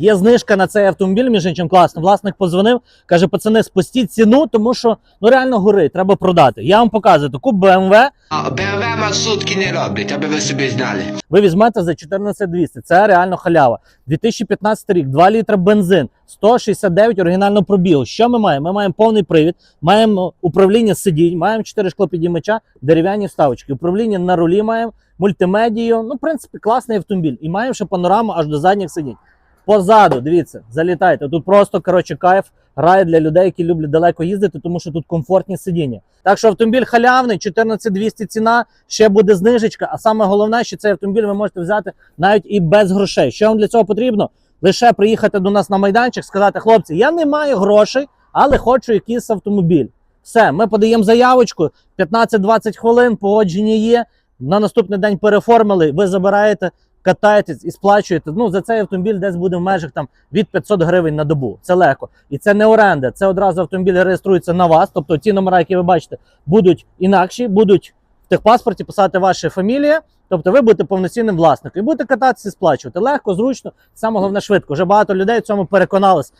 Є знижка на цей автомобіль, між іншим класно. Власник позвонив, каже: пацани, спустіть ціну, тому що ну реально горить, треба продати. Я вам показую таку BMW, А БМВ маршрутки не роблять, аби ви собі знали. ви візьмете за 14200. Це реально халява. 2015 рік, 2 літра бензин, 169 оригінального пробігу. Що ми маємо? Ми маємо повний привід, маємо управління сидінь, маємо 4 шклопідіймача, дерев'яні вставочки. Управління на рулі маємо, мультимедію. Ну, в принципі, класний автомобіль. І маємо ще панораму аж до задніх сидінь. Позаду, дивіться, залітайте. Тут просто коротше кайф рай для людей, які люблять далеко їздити, тому що тут комфортні сидіння. Так що автомобіль халявний, 14200 ціна, ще буде знижечка. А саме головне, що цей автомобіль ви можете взяти навіть і без грошей. Що вам для цього потрібно? Лише приїхати до нас на майданчик, сказати, хлопці, я не маю грошей, але хочу якийсь автомобіль. Все, ми подаємо заявочку, 15-20 хвилин, погодження є. На наступний день переформили, ви забираєте, катаєтесь і сплачуєте. Ну, за цей автомобіль десь буде в межах там від 500 гривень на добу. Це легко. І це не оренда, це одразу автомобіль реєструється на вас. Тобто ті номера, які ви бачите, будуть інакші, будуть в техпаспорті писати ваша фамілія. Тобто ви будете повноцінним власником і будете кататися і сплачувати. Легко, зручно, саме головне швидко. Вже багато людей в цьому переконались.